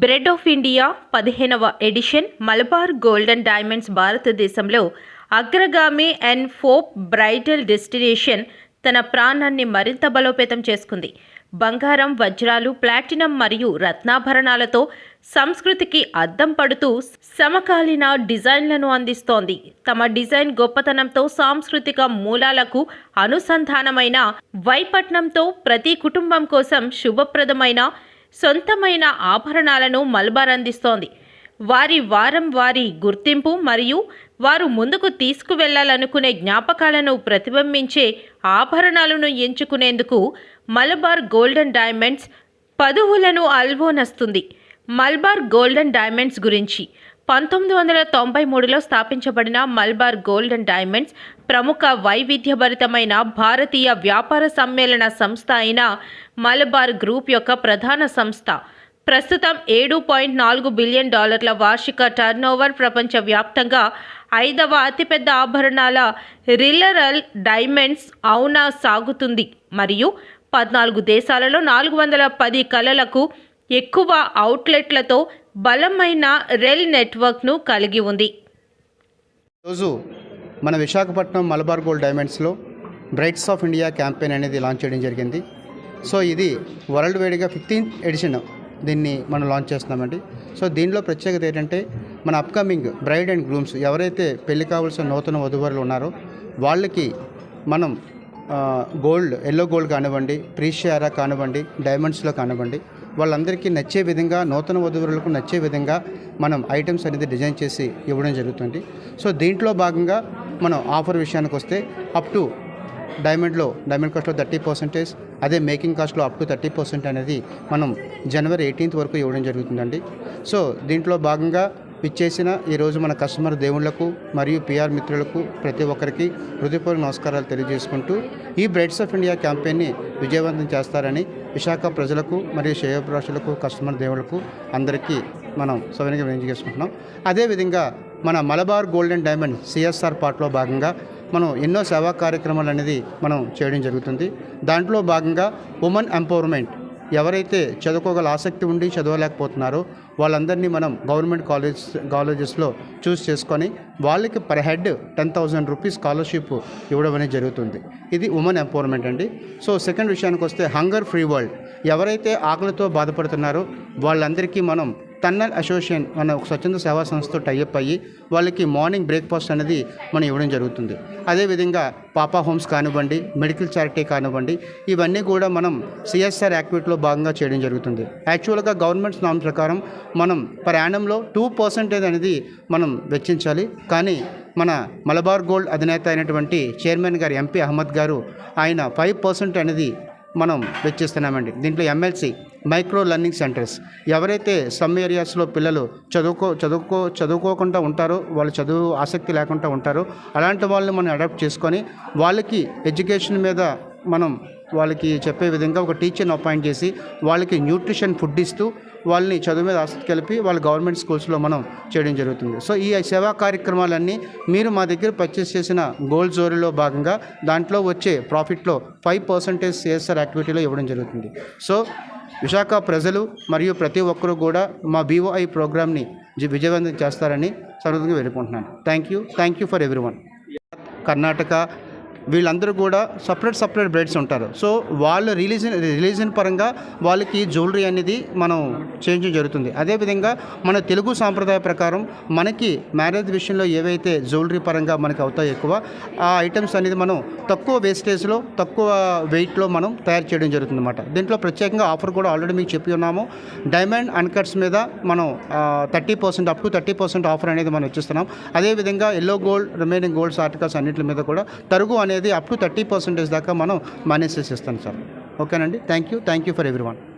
Bread of India పదిహేనవ edition Malabar golden diamonds భారతదేశంలో అగ్రగామి అండ్ ఫోప్ బ్రైడల్ డెస్టినేషన్ తన ప్రాణాన్ని మరింత బలోపేతం చేసుకుంది. బంగారం వజ్రాలు ప్లాటినం మరియు రత్నాభరణాలతో సంస్కృతికి అద్దం పడుతూ సమకాలీన డిజైన్లను అందిస్తోంది. తమ డిజైన్ గొప్పతనంతో సాంస్కృతిక మూలాలకు అనుసంధానమైన వైపట్నంతో ప్రతి కుటుంబం కోసం శుభప్రదమైన సొంతమైన ఆభరణాలను మల్బార్ అందిస్తోంది. వారి వారం వారి గుర్తింపు మరియు వారు ముందుకు తీసుకువెళ్ళాలనుకునే జ్ఞాపకాలను ప్రతిబింబించే ఆభరణాలను ఎంచుకునేందుకు మలబార్ గోల్డెన్ డైమండ్స్ పదువులను అల్వోనస్తుంది మల్బార్ గోల్డెన్ డైమండ్స్ గురించి పంతొమ్మిది వందల తొంభై మూడులో స్థాపించబడిన మల్బార్ గోల్డెన్ డైమండ్స్ ప్రముఖ వైవిధ్యభరితమైన భారతీయ వ్యాపార సమ్మేళన సంస్థ అయిన మలబార్ గ్రూప్ యొక్క ప్రధాన సంస్థ. ప్రస్తుతం ఏడు పాయింట్ నాలుగు బిలియన్ డాలర్ల వార్షిక టర్నోవర్ ప్రపంచవ్యాప్తంగా ఐదవ అతిపెద్ద ఆభరణాల రిలరల్ డైమండ్స్ అవునా సాగుతుంది. మరియు పద్నాలుగు దేశాలలో నాలుగు వందల పది కళలకు ఎక్కువ అవుట్లెట్లతో బలమైన రెల్ నెట్వర్క్ను కలిగి ఉంది. రోజు మన విశాఖపట్నం మలబార్ గోల్డ్ డైమండ్స్లో బ్రైట్స్ ఆఫ్ ఇండియా క్యాంపెయిన్ అనేది లాంచ్ చేయడం జరిగింది. సో ఇది వరల్డ్ వైడ్గా ఫిఫ్టీన్త్ ఎడిషన్ దీన్ని మనం లాంచ్ చేస్తున్నామండి. సో దీనిలో ప్రత్యేకత ఏంటంటే మన అప్కమింగ్ బ్రైడ్ అండ్ గ్రూమ్స్ ఎవరైతే పెళ్ళి కావాల్సిన నూతన వధువరులు ఉన్నారో వాళ్ళకి మనం గోల్డ్ ఎల్లో గోల్డ్ కానివ్వండి ప్రీషియారా కానివ్వండి డైమండ్స్లో కానివ్వండి వాళ్ళందరికీ నచ్చే విధంగా నూతన వధువులకు నచ్చే విధంగా మనం ఐటమ్స్ అనేది డిజైన్ చేసి ఇవ్వడం జరుగుతుంది. సో దీంట్లో భాగంగా మనం ఆఫర్ విషయానికి వస్తే అప్ టు డైమండ్లో డైమండ్ కాస్ట్లో థర్టీ పర్సెంటేజ్ అదే మేకింగ్ కాస్ట్లో అప్ టు థర్టీ పర్సెంట్ అనేది మనం జనవరి ఎయిటీన్త్ వరకు ఇవ్వడం జరుగుతుందండి. సో దీంట్లో భాగంగా ఇచ్చేసిన ఈరోజు మన కస్టమర్ దేవుళ్ళకు మరియు పిఆర్ మిత్రులకు ప్రతి ఒక్కరికి హృదయపూర్వక నమస్కారాలు తెలియజేసుకుంటూ ఈ బ్రైడ్స్ ఆఫ్ ఇండియా క్యాంపెయిన్ని విజయవంతం చేస్తారని విశాఖ ప్రజలకు మరియు శ్రేయోభిలాషులకు కస్టమర్ దేవులకు అందరికీ మనం సవినీగా వినియోగం చేసుకుంటున్నాం అదేవిధంగా మన మలబార్ గోల్డెన్ డైమండ్ సిఎస్ఆర్ పార్ట్లో భాగంగా మనం ఎన్నో సేవా కార్యక్రమాలు అనేది మనం చేయడం జరుగుతుంది. దాంట్లో భాగంగా ఉమెన్ ఎంపవర్మెంట్ ఎవరైతే చదువుకోగల ఆసక్తి ఉండి చదవలేకపోతున్నారో వాళ్ళందరినీ మనం గవర్నమెంట్ కాలేజ్ కాలేజెస్లో చూస్ చేసుకొని వాళ్ళకి per head ten thousand rupees scholarship ఇవ్వడం అనేది జరుగుతుంది. ఇది ఉమెన్ ఎంపవర్మెంట్ అండి. సో సెకండ్ విషయానికి వస్తే హంగర్ ఫ్రీ వరల్డ్. ఎవరైతే ఆకలితో బాధపడుతున్నారో వాళ్ళందరికీ మనం తన్నల్ అసోసియేషన్ మన ఒక స్వచ్ఛంద సేవా సంస్థతో టైఅప్ అయ్యి వాళ్ళకి మార్నింగ్ బ్రేక్ఫాస్ట్ అనేది మనం ఇవ్వడం జరుగుతుంది. అదేవిధంగా పాపా హోమ్స్ కానివ్వండి మెడికల్ చారిటీ కానివ్వండి ఇవన్నీ కూడా మనం సిఎస్ఆర్ యాక్టివిటీలో భాగంగా చేయడం జరుగుతుంది. యాక్చువల్గా గవర్నమెంట్ నామ్ ప్రకారం మనం పర్ యానంలో టూ పర్సెంటేజ్ అనేది మనం వెచ్చించాలి. కానీ మన మలబార్ గోల్డ్ అధినేత అయినటువంటి చైర్మన్ గారు ఎంపీ అహ్మద్ గారు ఆయన ఫైవ్ పర్సెంట్ అనేది మనం వెచ్చిస్తున్నామండి. దీంట్లో ఎమ్మెల్సీ మైక్రో లెర్నింగ్ సెంటర్స్. ఎవరైతే సమ్ ఏరియాస్లో పిల్లలు చదువుకో చదువుకో చదువుకోకుండా ఉంటారో వాళ్ళు చదువు ఆసక్తి లేకుండా ఉంటారో అలాంటి వాళ్ళని మనం అడాప్ట్ చేసుకొని వాళ్ళకి ఎడ్యుకేషన్ మీద మనం వాళ్ళకి చెప్పే విధంగా ఒక టీచర్ని అపాయింట్ చేసి వాళ్ళకి న్యూట్రిషన్ ఫుడ్ ఇస్తూ వాళ్ళని చదువు మీద ఆసక్తి కలిపి వాళ్ళ గవర్నమెంట్ స్కూల్స్లో మనం చేయడం జరుగుతుంది. సో ఈ సేవా కార్యక్రమాలన్నీ మీరు మా దగ్గర పర్చేస్ చేసిన గోల్డ్ జోరీలో భాగంగా దాంట్లో వచ్చే ప్రాఫిట్లో ఫైవ్ పర్సెంటేజ్ సిఎస్ఆర్ యాక్టివిటీలో ఇవ్వడం జరుగుతుంది. సో విశాఖ ప్రజలు మరియు ప్రతి ఒక్కరూ కూడా మా బీఓఐ ప్రోగ్రామ్ని విజయవంతం చేస్తారని సర్వతంగా వెళ్ళుకుంటున్నాను thank you thank you for every Karnataka వీళ్ళందరూ కూడా సపరేట్ సపరేట్ బ్రైడ్స్ ఉంటారు. సో వాళ్ళ రిలీజన్ రిలీజన్ పరంగా వాళ్ళకి జ్యువెలరీ అనేది మనం చేయించడం జరుగుతుంది. అదేవిధంగా మన తెలుగు సాంప్రదాయ ప్రకారం మనకి మ్యారేజ్ విషయంలో ఏవైతే జ్యువెలరీ పరంగా మనకి అవుతాయో ఎక్కువ ఆ ఐటమ్స్ అనేది మనం తక్కువ వేస్టేజ్లో తక్కువ వెయిట్లో మనం తయారు చేయడం జరుగుతుంది అనమాట దీంట్లో ప్రత్యేకంగా ఆఫర్ కూడా ఆల్రెడీ మీకు చెప్పి ఉన్నాము. డైమండ్ అన్కట్స్ మీద మనం thirty percent up to thirty percent offer అనేది మనం ఇచ్చిస్తున్నాం. అదేవిధంగా yellow gold remaining golds articles అన్నింటి మీద కూడా తరుగు అనేది అప్ టు థర్టీ పర్సెంటేజ్ దాకా మనం మేనేజ్ చేసేస్తాం సార్ ఓకేనండి thank you thank you for every